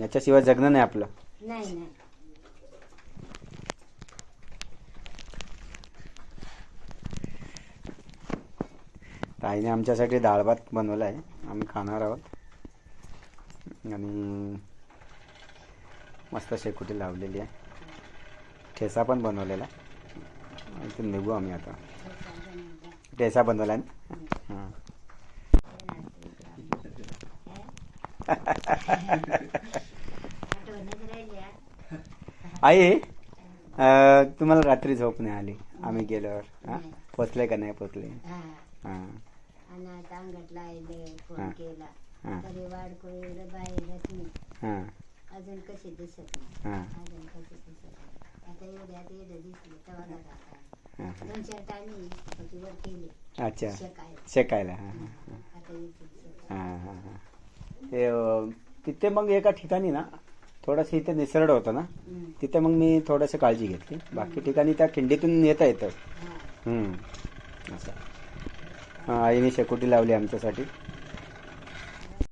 याच्याशिवाय जगणं नाही आपलं. नाही नाही. ताईने आमच्यासाठी डाळ भात बनवला आहे आम्ही खाणार आहोत. आणि मस्त शेकोटी लावलेली आहे. ठेसा पण बनवलेला इथून निघू आम्ही आता. ठेसा बनवला आहे ना हां आठवणच राहिली हा. आई तुम्हाला रात्री झोप नाही आली? आम्ही गेल्यावर हां. पोचले का नाही पोचले? हा. हां. अजून कशी दिसत हां. अजून कशी दिसत नाही. आता एवढे आता एवढे दिसले तेव्हा बघा आता. दोन चार टाइम वर केले अच्छा. शेकायला हां हां. हां हां हां. तिथे मग एका ठिकाणी ना थोडंसं इथे निसरड होतं ना. तिथे मग मी थोडंसं काळजी घेतली बाकी ठिकाणी त्या खिंडीतून येता येतं. हम्म. असं हां आईने शेकोटी लावली आमच्यासाठी